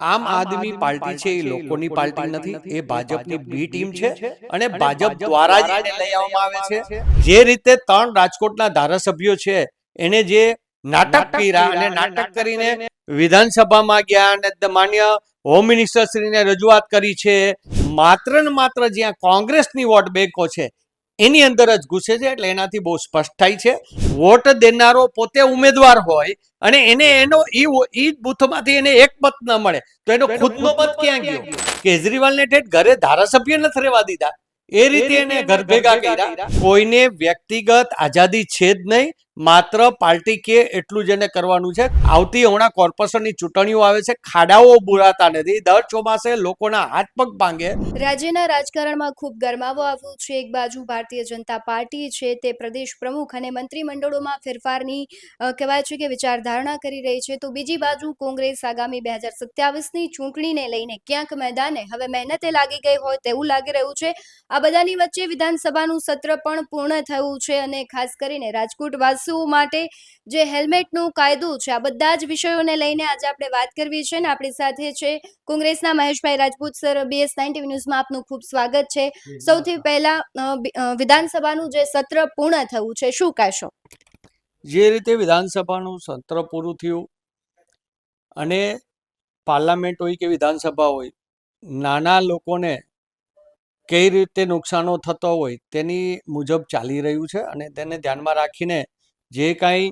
આમ આદમી પાર્ટી છે એ લોકોની પાર્ટી નથી એ ભાજપની બી ટીમ છે અને ભાજપ દ્વારા જ એને લઈ આવવામાં આવે છે. જે રીતે ત્રણ રાજકોટના ધારાસભ્યો છે એને જે નાટક કર્યા અને નાટક કરીને વિધાનસભામાં ગયા અને માન્ય હોમ મિનિસ્ટર શ્રીને રજૂઆત કરી છે. માત્ર ને માત્ર જ્યાં કોંગ્રેસની વોટ બેંકો છે એની અંદર જ ઘૂસે છે એટલે એનાથી બહુ સ્પષ્ટ થાય છે. વોટ દેનારો પોતે ઉમેદવાર હોય અને એને એનો ઈ બૂથમાંથી એને એક મત ન મળે. તો એનો ખુદનો મત ક્યાં ગયો? કેજરીવાલને ઠેઠ ઘરે ધારાસભ્ય નથી રહેવા દીધા. એ રીતે એને ઘર ભેગા કર્યા. કોઈને વ્યક્તિગત આઝાદી છે જ નહીં. માત્ર પાર્ટી કે એટલું જ એને કરવાનું છે. આવતી હમણાં કોર્પોરેશનની ચૂંટણીઓ આવે છે. ખાડાઓ બુરાતા નથી. દર ચોમાસે લોકોના હાથ પગ ભાંગે. રાજ્યના રાજકારણમાં ખૂબ ગરમાવો આવ્યો છે. એક બાજુ ભારતીય જનતા પાર્ટી છે. તે પ્રદેશ પ્રમુખ અને મંત્રીમંડળોમાં ફેરફારની કહેવાય છે કે વિચારધારણા કરી રહી છે. તો બીજી બાજુ કોંગ્રેસ આગામી બે હજાર સત્યાવીસની ચૂંટણીને લઈને ક્યાંક મેદાને હવે મહેનતે લાગી ગઈ હોય તેવું લાગી રહ્યું છે. આ બધાની વચ્ચે વિધાનસભાનું સત્ર પણ પૂર્ણ થયું છે અને ખાસ કરીને રાજકોટ વાસીઓ માટે જે હેલ્મેટનું કાયદો છે આ બધા જ વિષયોને લઈને આજે આપણે વાત કરવી છે ને આપણી સાથે છે કોંગ્રેસના Maheshbhai Rajput sir BS ninety ન્યૂઝમાં આપનું ખૂબ સ્વાગત છે. સૌથી પહેલા વિધાનસભાનું જે સત્ર પૂર્ણ થયું છે શું કહેશો? જે રીતે વિધાનસભાનું સત્ર પૂરું થયું અને પાર્લામેન્ટ હોય કે વિધાનસભા હોય નાના લોકોને કઈ રીતે નુકસાનો થતો હોય તેની મુજબ ચાલી રહ્યું છે અને તેને ધ્યાનમાં રાખીને જે કાંઈ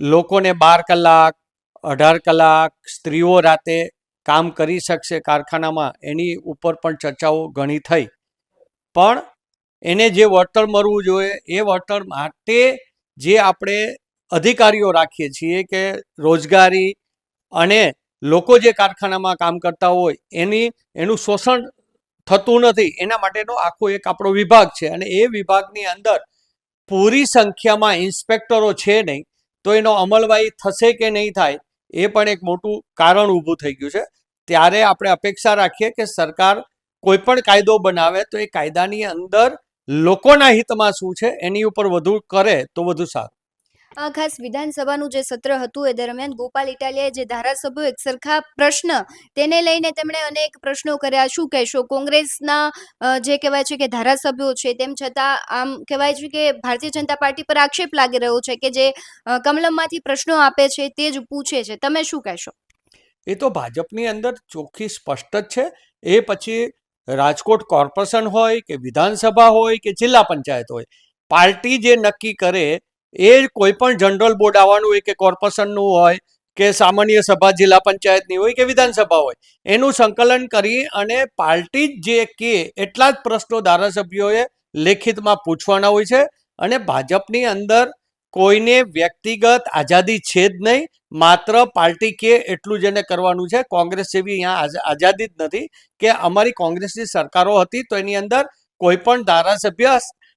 લોકોને બાર કલાક, અઢાર કલાક, સ્ત્રીઓ રાતે કામ કરી શકશે કારખાનામાં, એની ઉપર પણ ચર્ચાઓ ઘણી થઈ. પણ એને જે વળતર મળવું જોઈએ, એ વળતર માટે જે આપણે અધિકારીઓ રાખીએ છીએ કે રોજગારી અને લોકો જે કારખાનામાં કામ કરતા હોય, એની, એનું શોષણ થતું નથી. એના માટેનો આખો એક આપણો વિભાગ છે અને એ વિભાગની અંદર પૂરી સંખ્યામાં ઇન્સ્પેક્ટરો છે નહીં, તો એનો અમલવાહી થશે કે નહીં થાય, એ પણ એક મોટું કારણ ઊભું થઈ ગયું છે. ત્યારે આપણે અપેક્ષા રાખીએ કે સરકાર કોઈ પણ કાયદો બનાવે તો એ કાયદાની અંદર લોકોના હિતમાં શું છે, એની ઉપર વધુ કરે તો વધુ સારું. આ ખાસ વિધાનસભાનું જે સત્ર હતું, એ દરમિયાન ગોપાલ ઇટાલિયાએ જે ધારાસભ્યો એક સરખા પ્રશ્ન, તેને લઈને તેમણે અનેક પ્રશ્નો કર્યા. શું કહેશો? કોંગ્રેસના જે કહેવાય છે કે ધારાસભ્યો છે, તેમ છતાં આમ કહેવાય છે કે ભારતીય જનતા પાર્ટી પર આક્ષેપ લાગી રહ્યો છે કે જે કમલમમાંથી પ્રશ્નો આપે છે, તે જ પૂછે છે. તમે શું કહેશો? એ તો ભાજપની અંદર ચોખ્ખી સ્પષ્ટ જ છે. એ પછી રાજકોટ કોર્પોરેશન હોય કે વિધાનસભા હોય કે જિલ્લા પંચાયત હોય, પાર્ટી જે નક્કી કરે એ કોઈ પણ જનરલ બોર્ડ આવવાનું હોય કે કોર્પોરેશનનું હોય કે સામાન્ય સભા, જિલ્લા પંચાયતની હોય કે વિધાનસભા હોય, એનું સંકલન કરી અને પાર્ટી જ કે એટલા જ પ્રશ્નો ધારાસભ્યોએ લેખિતમાં પૂછવાના હોય છે અને ભાજપની અંદર કોઈને વ્યક્તિગત આઝાદી છે જ નહીં, માત્ર પાર્ટી કે એટલું જ એને કરવાનું છે. કોંગ્રેસ જેવી અહીંયા આઝાદી જ નથી કે અમારી કોંગ્રેસની સરકારો હતી તો એની અંદર કોઈ પણ ધારાસભ્ય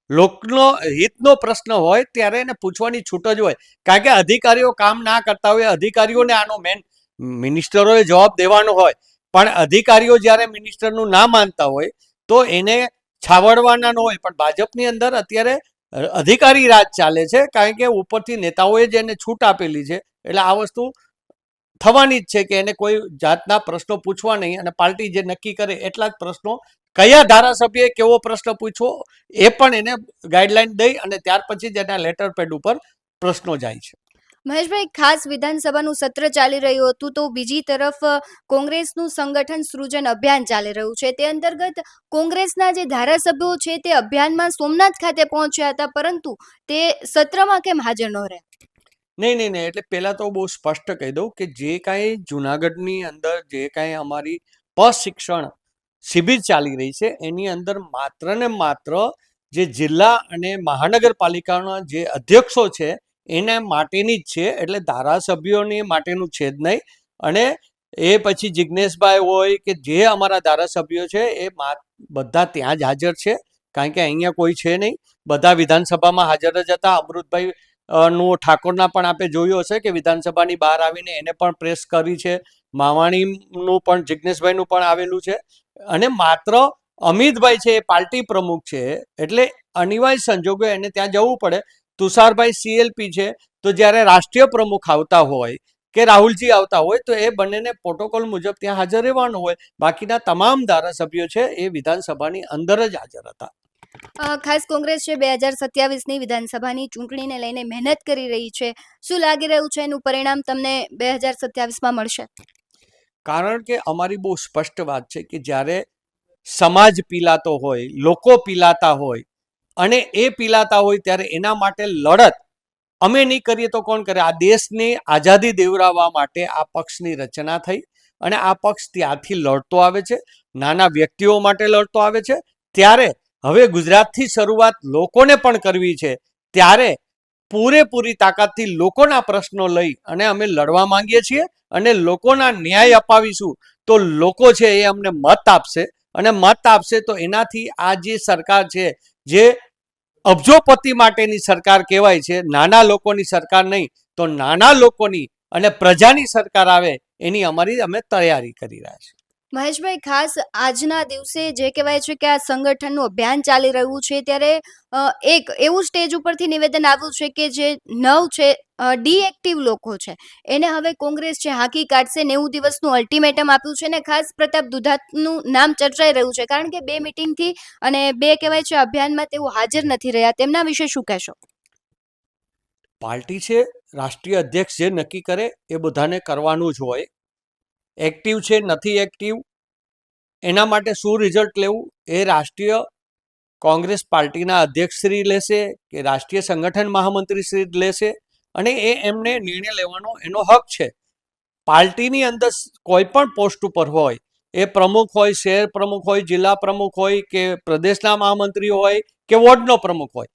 લોકનો, હિતનો પ્રશ્ન હોય ત્યારે એને પૂછવાની છૂટ જ હોય. કારણ કે અધિકારીઓ કામ ના કરતા હોય, અધિકારીઓને આનો મેન મિનિસ્ટરોએ જવાબ દેવાનો હોય. પણ અધિકારીઓ જ્યારે મિનિસ્ટરનું ના માનતા હોય, તો એને છાવડવાના ન હોય. પણ ભાજપની અંદર અત્યારે અધિકારી રાજ ચાલે છે, કારણ કે ઉપરથી નેતાઓએ જ એને છૂટ આપેલી છે. એટલે આ વસ્તુ થવાની જ છે કે એને કોઈ જાતના પ્રશ્નો પૂછવા નહીં અને પાર્ટી જે નક્કી કરે એટલા જ પ્રશ્નો કયા ધારાસભ્યએ કેવો પ્રશ્ન પૂછવો એ પણ એને ગાઈડલાઈન દઈ અને ત્યાર પછી જ એના લેટર પેડ ઉપર પ્રશ્નો જાય છે. મહેશભાઈ, ખાસ વિધાનસભાનું સત્ર ચાલી રહ્યું હતું તો બીજી તરફ કોંગ્રેસનું સંગઠન સૃજન અભિયાન ચાલી રહ્યું છે. તે અંતર્ગત કોંગ્રેસના જે ધારાસભ્યો છે તે અભિયાનમાં સોમનાથ ખાતે પહોંચ્યા હતા, પરંતુ તે સત્રમાં કેમ હાજર ન રહ્યા? નહીં નહીં નહીં, એટલે પહેલાં તો બહુ સ્પષ્ટ કહી દઉં કે જે કાંઈ જુનાગઢની અંદર જે કાંઈ અમારી પ્રશિક્ષણ શિબિર ચાલી રહી છે, એની અંદર માત્ર ને માત્ર જે જિલ્લા અને મહાનગરપાલિકાના જે અધ્યક્ષો છે, એને માટેની જ છે, એટલે ધારાસભ્યોની માટેનું છે જ નહીં. અને એ પછી જિજ્ઞેશભાઈ હોય કે જે અમારા ધારાસભ્યો છે, એ બધા ત્યાં જ હાજર છે. કારણ કે અહીંયા કોઈ છે નહીં. બધા વિધાનસભામાં હાજર જ હતા. અમૃતભાઈ નું ઠાકોરના પણ આપે જોયું હશે કે વિધાનસભાની બહાર આવીને એને પણ પ્રેસ કરી છે. માવાણીનું પણ જિજ્ઞેશભાઈનું પણ આવેલું છે. અને માત્ર અમિતભાઈ છે, એ પાર્ટી પ્રમુખ છે. એટલે અનિવાર્ય સંજોગો એને ત્યાં જવું પડે. તુષારભાઈ સીએલપી છે. તો જ્યારે રાષ્ટ્રીય પ્રમુખ આવતા હોય કે રાહુલજી આવતા હોય, તો એ બંનેને પ્રોટોકોલ મુજબ ત્યાં હાજર રહેવાનું હોય. બાકીના તમામ ધારાસભ્યો છે, એ વિધાનસભાની અંદર જ હાજર હતા. ખાસ કોંગ્રેસ છે બે હજાર સત્યાવીસની વિધાનસભાની ચૂંટણીને લઈને મહેનત કરી રહી છે. શું લાગી રહ્યું છે એનું પરિણામ તમને બે હજાર સત્યાવીસમાં મળશે? કારણ કે અમારી બહુ સ્પષ્ટ વાત છે કે જ્યારે સમાજ પીલાતો હોય, લોકો પીલાતા હોય અને એ પીલાતા હોય ત્યારે એના માટે લડત અમે નહીં કરીએ તો કોણ કરે? આ દેશને આઝાદી દેવડાવવા માટે આ પક્ષની રચના થઈ અને આ પક્ષ ત્યારથી લડતો આવે છે. નાના વ્યક્તિઓ માટે લડતો આવે છે. ત્યારે હવે ગુજરાતથી શરૂઆત લોકોને પણ કરવી છે. ત્યારે પૂરેપૂરી તાકાતથી લોકોના પ્રશ્નો લઈ અને અમે લડવા માંગીએ છીએ અને લોકોના ન્યાય અપાવીશું. તો લોકો છે એ અમને મત આપશે અને મત આપશે તો એનાથી આ જે સરકાર છે, જે અબજોપતિ માટેની સરકાર કહેવાય છે, નાના લોકોની સરકાર નહીં, તો નાના લોકોની અને પ્રજાની સરકાર આવે એની અમારી અમે તૈયારી કરી રહ્યા છીએ. મહેશભાઈ, ખાસ આજના દિવસે જે કહેવાય છે કે આ સંગઠનનું અભિયાન ચાલી રહ્યું છે ત્યારે એક એવું સ્ટેજ ઉપરથી નિવેદન આવ્યું છે કે જે નવ છે ડીએક્ટિવ લોકો છે. એને હવે કોંગ્રેસ છે, હાકી કાઢશે નેવું દિવસનું અલ્ટિમેટમ આપ્યું છે ને ખાસ પ્રતાપ દુધાતનું નામ ચર્ચાઈ રહ્યું છે. કારણ કે બે મિટિંગથી અને બે કહેવાય છે અભિયાનમાં તેઓ હાજર નથી રહ્યા. તેમના વિશે શું કહેશો? પાર્ટી છે, રાષ્ટ્રીય અધ્યક્ષ જે નક્કી કરે એ બધાને કરવાનું જ હોય. એક્ટિવ છે, નથી એક્ટિવ એના માટે શું રિઝલ્ટ લેવું? એ રાષ્ટ્રીય કોંગ્રેસ પાર્ટીના અધ્યક્ષશ્રી લેશે કે રાષ્ટ્રીય સંગઠન મહામંત્રી શ્રી લેશે અને એ એમને નિર્ણય લેવાનો એનો હક છે. પાર્ટીની અંદર કોઈ પણ પોસ્ટ ઉપર હોય, એ પ્રમુખ હોય, શહેર પ્રમુખ હોય, જિલ્લા પ્રમુખ હોય કે પ્રદેશના મહામંત્રી હોય કે વોર્ડનો પ્રમુખ હોય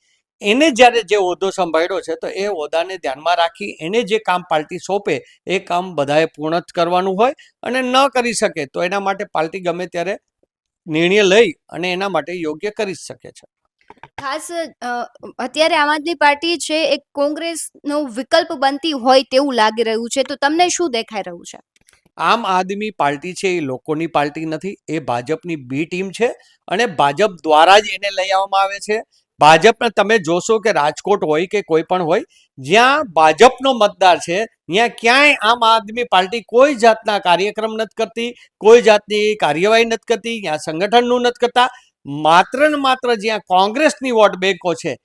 એને જ્યારે જે હોદ્દો સંભાળ્યો છે તો એ હોદ્દાને ધ્યાનમાં રાખી એને જે કામ પાર્ટી સોંપે એ કામ બધાએ પૂર્ણ જ કરવાનું હોય અને ન કરી શકે તો એના માટે પાર્ટી ગમે ત્યારે નિર્ણય લઈ અને એના માટે યોગ્ય કરી શકે છે. ખાસ અત્યારે આમ આદમી પાર્ટી છે એ કોંગ્રેસનો વિકલ્પ બનતી હોય તેવું લાગી રહ્યું છે તો તમને શું દેખાઈ રહ્યું છે? આમ આદમી પાર્ટી છે એ લોકોની પાર્ટી નથી એ ભાજપની બી ટીમ છે અને ભાજપ દ્વારા જ એને લઈ આવવામાં આવે છે ભાજપને તમે જોશો કે રાજકોટ હોય કે કોઈ પણ હોય, જ્યાં ભાજપનો મતદાર છે, ત્યાં ક્યાંય આમ આદમી પાર્ટી કોઈ જાતના કાર્યક્રમ નથી કરતી, કોઈ જાતની કાર્યવાહી નથી કરતી, ત્યાં સંગઠનનું નથી કરતા. માત્ર ને માત્ર જ્યાં કોંગ્રેસની વોટ બેંકો છે,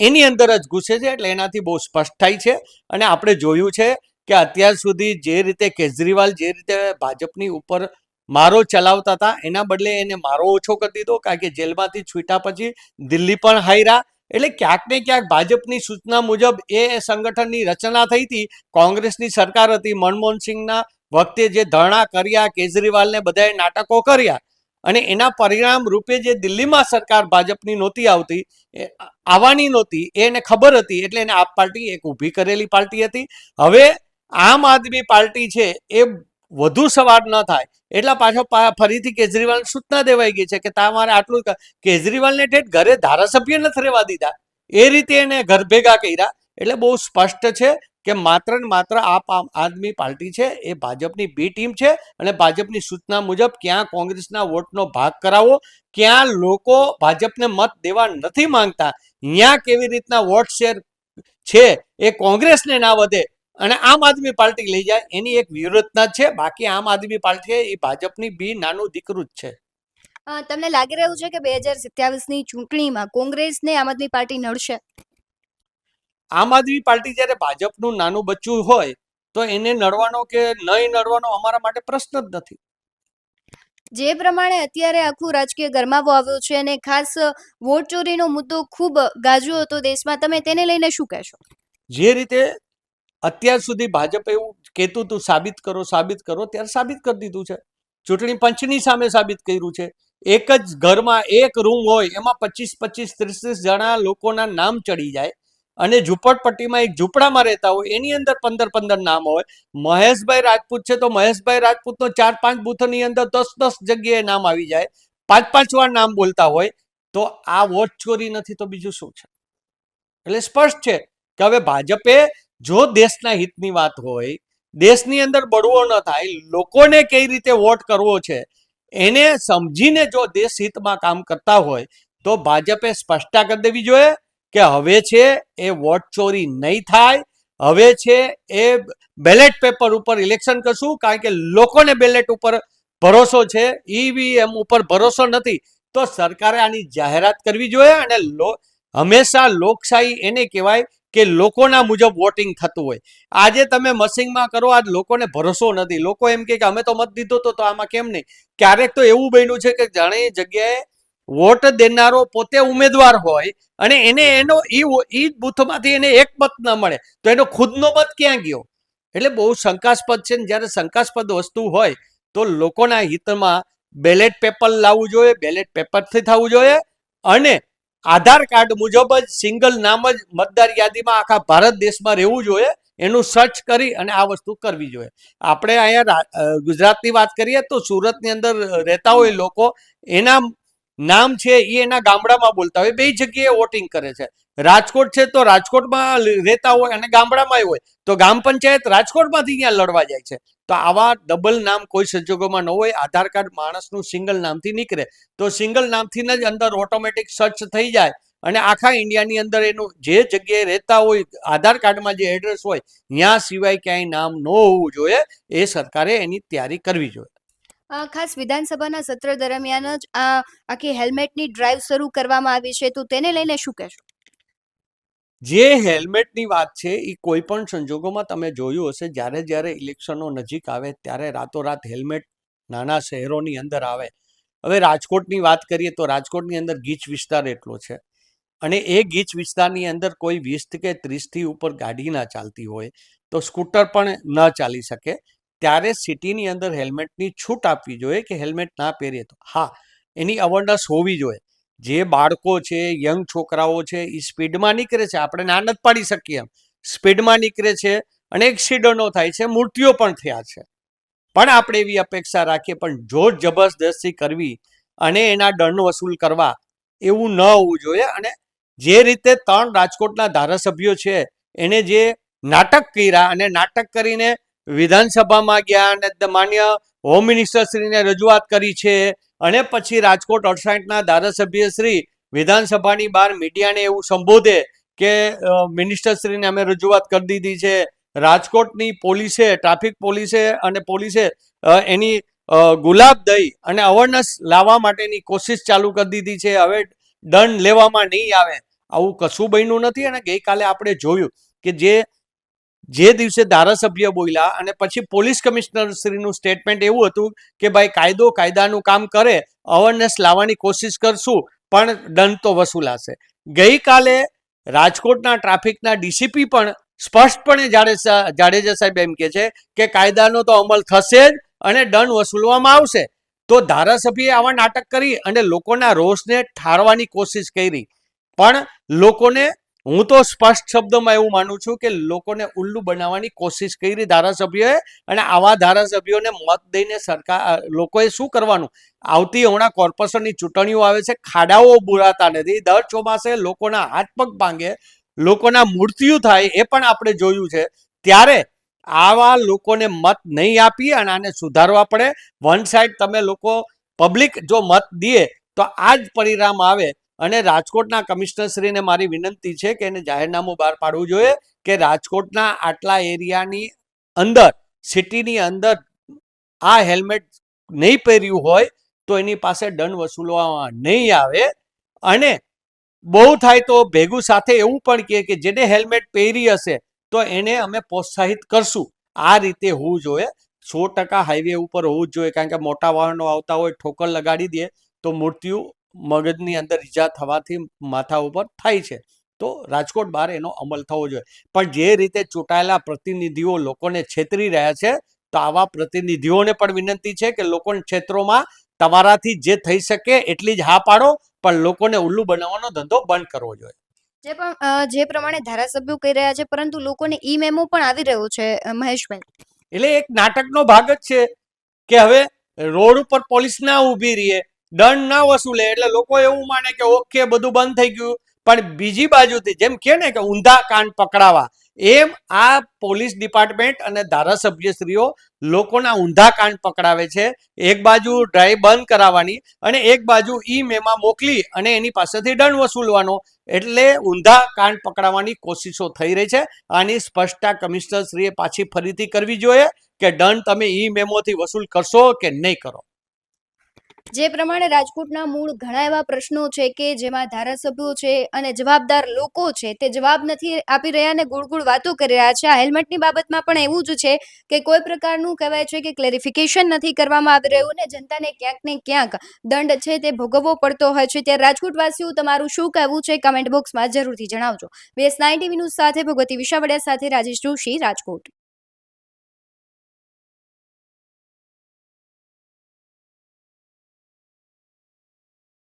એની અંદર જ ઘૂસે છે એટલે એનાથી બહુ સ્પષ્ટ થાય છે. અને આપણે જોયું છે કે અત્યાર સુધી જે રીતે કેજરીવાલ જે રીતે ભાજપની ઉપર મારો ચલાવતા હતા એના બદલે એને મારો ઓછો કરી દીધો, કારણ કે જેલમાંથી છૂટ્યા પછી દિલ્હી પણ હાર્યા એટલે ક્યાંક ને ક્યાંક ભાજપની સૂચના મુજબ એ સંગઠનની રચના થઈ હતી. કોંગ્રેસની સરકાર હતી, મનમોહન સિંહના વખતે જે ધરણા કર્યા, કેજરીવાલને બધાએ નાટકો કર્યા. અને એના પરિણામ રૂપે જે દિલ્હીમાં સરકાર ભાજપની નહોતી આવતી આવવાની નહોતી, એને ખબર હતી, એટલે એને આપ પાર્ટી એક ઊભી કરેલી પાર્ટી હતી. હવે આમ આદમી પાર્ટી છે, એ વધુ સવાર ન થાય. એટલા પાછો ફરીથી કેજરીવાલ સૂચના દેવાઈ ગઈ છે કે તમારે આટલું કેજરીવાલને ઠેઠ ઘરે ધારાસભ્ય નથી રહેવા દીધા. એ રીતે એને ઘર ભેગા કર્યા. એટલે બહુ સ્પષ્ટ છે કે માત્ર ને માત્ર આમ આદમી પાર્ટી છે, એ ભાજપની બી ટીમ છે અને ભાજપની સૂચના મુજબ ક્યાં કોંગ્રેસના વોટનો ભાગ કરાવો, ક્યાં લોકો ભાજપને મત દેવા નથી માંગતા ત્યાં કેવી રીતના વોટ શેર છે, એ કોંગ્રેસને ના વધે અને આમ આદમી પાર્ટી લઈ જાય એની એક વ્યૂહરચના છે. બાકી આમ આદમી પાર્ટી એ ભાજપની બી નાનું દીકરું જ છે. તમને લાગી રહ્યું છે કે બે હજાર સત્યાવીસની ચૂંટણીમાં કોંગ્રેસને આમ આદમી પાર્ટી નડશે? આમ આદમી પાર્ટી જ્યારે ભાજપનું નાનું બચ્ચું હોય તો એને નડવાનો કે નહીં નડવાનો અમારા માટે પ્રશ્ન જ નથી. જે પ્રમાણે અત્યારે આખું રાજકીય ગરમાવો આવ્યો છે અને ખાસ વોટ ચોરીનો મુદ્દો ખૂબ ગાજ્યો હતો દેશમાં તમે તેને લઈને શું કહેશો? જે રીતે અત્યાર સુધી ભાજપ એવું કહેતું હતું, સાબિત કરો સાબિત કરો, ત્યારે સાબિત કરી દીધું છે. ચૂંટણી પંચની સામે સાબિત કર્યું છે. એક જ ઘરમાં એક રૂમ હોય, એમાં પચીસ પચીસ, ત્રીસ ત્રીસ જણા લોકોના નામ ચડી જાય અને ઝૂંપડપટ્ટીમાં એક ઝૂંપડામાં રહેતા હોય, એની અંદર પંદર પંદર નામ હોય. મહેશભાઈ રાજપૂત છે તો મહેશભાઈ રાજપૂતનો ચાર, પાંચ બૂથની અંદર દસ દસ જગ્યાએ નામ આવી જાય. પાંચ પાંચ વાર નામ બોલતા હોય, તો આ વોટ ચોરી નથી તો બીજું શું છે? એટલે સ્પષ્ટ છે કે હવે ભાજપે જો દેશના હિતની વાત હોય, દેશની અંદર બળવો ન થાય, લોકોને કઈ રીતે વોટ કરવો છે, એને સમજીને જો દેશ હિતમાં કામ કરતા હોય, તો ભાજપે સ્પષ્ટતા કરી દેવી જોઈએ કે હવે છે એ વોટ ચોરી નહીં થાય, હવે છે એ બેલેટ પેપર ઉપર ઇલેક્શન કરશું, કારણ કે લોકોને બેલેટ ઉપર ભરોસો છે, ઈવીએમ ઉપર ભરોસો નથી, તો સરકારે આની જાહેરાત કરવી જોઈએ અને હંમેશા લોકશાહી એને કહેવાય કે લોકોના મુજબ વોટિંગ થતું હોય. આજે તમે મસિંગમાં કરો, આજ લોકોને ભરોસો નથી. લોકો એમ કે અમે તો મત દીધો તો આમાં કેમ નહીં? ક્યારેક તો એવું બન્યું છે કે જાણે જગ્યાએ વોટ દેનારો પોતે ઉમેદવાર હોય અને એને એનો ઈ બૂથમાંથી એને એક મત ન મળે. તો એનો ખુદનો મત ક્યાં ગયો? એટલે બહુ શંકાસ્પદ છે ને જ્યારે શંકાસ્પદ વસ્તુ હોય તો લોકોના હિતમાં બેલેટ પેપર લાવવું જોઈએ બેલેટ પેપરથી થવું જોઈએ અને આધાર કાર્ડ મુજબ જ સિંગલ નામ જ મતદાર યાદીમાં આખા ભારત દેશમાં રહેવું જોઈએ, એનું સર્ચ કરી અને આ વસ્તુ કરવી જોઈએ. આપણે અહીંયા ગુજરાતની વાત કરીએ તો સુરતની અંદર રહેતા હોય લોકો, એના નામ છે એ એના ગામડામાં બોલતા હોય, બે જગ્યાએ વોટિંગ કરે છે. રાજકોટ છે તો રાજકોટમાં રહેતા હોય અને ગામડામાં હોય, તો ગ્રામ પંચાયત રાજકોટમાંથી ત્યાં લડવા જાય છે. તો આવા ડબલ નામ કોઈ સંજોગોમાં ન હોય, આધાર કાર્ડ માણસનું સિંગલ નામથી નીકળે. તો સિંગલ નામથી જ અંદર ઓટોમેટિક સર્ચ થઈ જાય અને આખા ઇન્ડિયાની અંદર એનું જે જગ્યાએ રહેતા હોય, આધાર કાર્ડમાં જે એડ્રેસ હોય ત્યાં સિવાય ક્યાંય નામ ન હોવું જોઈએ. એ સરકારે એની તૈયારી કરવી જોઈએ. ખાસ વિધાનસભાના સત્ર દરમિયાન જ આ આખી હેલ્મેટની ડ્રાઈવ શરૂ કરવામાં આવી છે. તો તેને લઈને શું કહેશો? જે હેલ્મેટની વાત છે, એ કોઈ પણ સંજોગોમાં તમે જોયું હશે, જ્યારે જ્યારે ઇલેક્શનો નજીક આવે, ત્યારે રાતોરાત હેલ્મેટ નાના શહેરોની અંદર આવે. હવે રાજકોટની વાત કરીએ તો રાજકોટની અંદર ગીચ વિસ્તાર એટલો છે. અને એ ગીચ વિસ્તારની અંદર કોઈ વીસ કે ત્રીસથી ઉપર ગાડી ના ચાલતી હોય, તો સ્કૂટર પણ ન ચાલી શકે. ત્યારે સિટીની અંદર હેલ્મેટની છૂટ આપવી જોઈએ કે હેલ્મેટ ના પહેરીએ તો. હા, એની અવેરનેસ હોવી જોઈએ. જે બાળકો છે, યંગ છોકરાઓ છે એ સ્પીડમાં નીકળે છે. આપણે ના નથી પાડી શકીએ એમ. સ્પીડમાં નીકળે છે અને એક્સિડન્ટો થાય છે મૃત્યુઓ પણ થયા છે. પણ આપણે એવી અપેક્ષા રાખીએ, પણ જોર જબરદસ્તી કરવી અને એના દંડ વસૂલ કરવા, એવું ન હોવું જોઈએ. અને જે રીતે ત્રણ રાજકોટના ધારાસભ્યો છે, એને જે નાટક કર્યા અને નાટક કરીને વિધાનસભામાં ગયા અને માન્ય હોમ મિનિસ્ટર શ્રીને રજૂઆત કરી છે. અને પછી રાજકોટ અડસાઠના ધારાસભ્ય શ્રી વિધાનસભાની બહાર મીડિયાને એવું સંબોધે કે મિનિસ્ટરશ્રીને મિનિસ્ટર શ્રીને અમે રજૂઆત કરી દીધી છે. રાજકોટની પોલીસે, ટ્રાફિક પોલીસે અને પોલીસે એની ગુલાબ દઈ અને અવેરનેસ લાવવા માટેની કોશિશ ચાલુ કરી દીધી છે. હવે દંડ લેવામાં નહીં આવે. આવું કશું બન્યું નથી અને ગઈકાલે આપણે જોયું કે જે જે દિવસે ધારાસભ્ય બોલ્યા અને પછી પોલીસ કમિશનર શ્રીનું સ્ટેટમેન્ટ એવું હતું કે ભાઈ કાયદો કાયદાનું કામ કરે અવેરનેસ લાવવાની કોશિશ કરશું, પણ દંડ તો વસૂલાશે. ગઈકાલે રાજકોટના ટ્રાફિકના ડીસીપી પણ સ્પષ્ટપણે જાડેજા જાડેજા સાહેબ એમ કે છે કે કાયદાનો તો અમલ થશે જ અને દંડ વસૂલવામાં આવશે. તો ધારાસભ્યએ આવા નાટક કરી અને લોકોના રોષને ઠારવાની કોશિશ કરી. પણ લોકોને હું તો સ્પષ્ટ શબ્દોમાં એવું માનું છું કે લોકોને ઉલ્લુ બનાવવાની કોશિશ કરી ધારાસભ્યોએ અને આવા ધારાસભ્યોને મત દઈને સરકાર લોકોએ શું કરવાનું? આવતી હમણાં કોર્પોરેશનની ચૂંટણીઓ આવે છે, ખાડાઓ બુરાતા નથી, દર ચોમાસે લોકોના હાથ પગ ભાંગે, લોકોના મૃત્યુ થાય એ પણ આપણે જોયું છે. ત્યારે આવા લોકોને મત નહીં આપી અને આને સુધારવા પડે. વન સાઈડ તમે લોકો પબ્લિક જો મત દે તો આ જ પરિણામ આવે. અને રાજકોટના કમિશનરશ્રીને મારી વિનંતી છે કે એને જાહેરનામું બહાર પાડવું જોઈએ કે રાજકોટના આટલા એરિયાની અંદર, સિટીની અંદર આ હેલ્મેટ નહીં પહેર્યું હોય તો એની પાસે દંડ વસૂલવામાં નહીં આવે. અને બહુ થાય તો ભેગું સાથે એવું પણ કહે કે જેને હેલ્મેટ પહેરી હશે તો એને અમે પ્રોત્સાહિત કરશું. આ રીતે હોવું જોઈએ. સો ટકા હાઈવે ઉપર હોવું જ જોઈએ કારણ કે મોટા વાહનો આવતા હોય, ઠોકર લગાડી દે તો મૃત્યુ મગજની અંદર ઈજા થવાથી માથા ઉપર થાય છે. તો રાજકોટ બહાર એનો અમલ થવો જોઈએ. પણ જે રીતે ચૂંટાયેલા પ્રતિનિધિઓ લોકોને છેતરી રહ્યા છે તો આવા પ્રતિનિધિઓને પણ વિનંતી છે કે લોકોના ક્ષેત્રોમાં તમારાથી જે થઈ શકે એટલી જ હા પાડો પણ લોકોને ઉલ્લુ બનાવવાનો ધંધો બંધ કરવો જોઈએ. જે પણ જે પ્રમાણે ધારાસભ્યો કહી રહ્યા છે પરંતુ લોકોને ઈ મેમો પણ આવી રહ્યો છે મહેશભાઈ એટલે એક નાટકનો ભાગ જ છે કે હવે રોડ ઉપર પોલીસ ના ઊભી રહીએ દંડ ના વસૂલે એટલે લોકો એવું માને કે ઓકે, બધું બંધ થઈ ગયું. પણ બીજી બાજુથી જેમ કે ને કે ઊંધા કાન પકડાવા, એમ આ પોલીસ ડિપાર્ટમેન્ટ અને ધારાસભ્યશ્રીઓ લોકોના ઊંધા કાન પકડાવે છે. એક બાજુ ડ્રાઈવ બંધ કરાવવાની અને એક બાજુ ઈ મેમાં મોકલી અને એની પાસેથી દંડ વસૂલવાનો. એટલે ઊંધા કાન પકડાવવાની કોશિશો થઈ રહી છે. આની સ્પષ્ટતા કમિશનરશ્રીએ પાછી ફરીથી કરવી જોઈએ કે દંડ તમે ઈ મેમોથી વસૂલ કરશો કે નહીં કરો. જે પ્રમાણે રાજકોટના મૂળ ઘણા એવા પ્રશ્નો છે કે જેમાં ધારાસભ્યો છે અને જવાબદાર લોકો છે તે જવાબ નથી આપી રહ્યા અને ગુળગુળ ગુળ વાતો કરી રહ્યા છે. આ હેલ્મેટની બાબતમાં પણ એવું જ છે કે કોઈ પ્રકારનું કહેવાય છે કે ક્લેરિફિકેશન નથી કરવામાં આવી રહ્યું ને જનતાને ક્યાંક ને ક્યાંક દંડ છે તે ભોગવવો પડતો હોય છે. ત્યારે રાજકોટવાસીઓ તમારું શું કહેવું છે કમેન્ટ બોક્સમાં જરૂરથી જણાવજો. બેસ નાઇન ટીવી ન્યૂઝ સાથે ભગવતી વિશાવડિયા સાથે રાજેશ જોશી, રાજકોટ.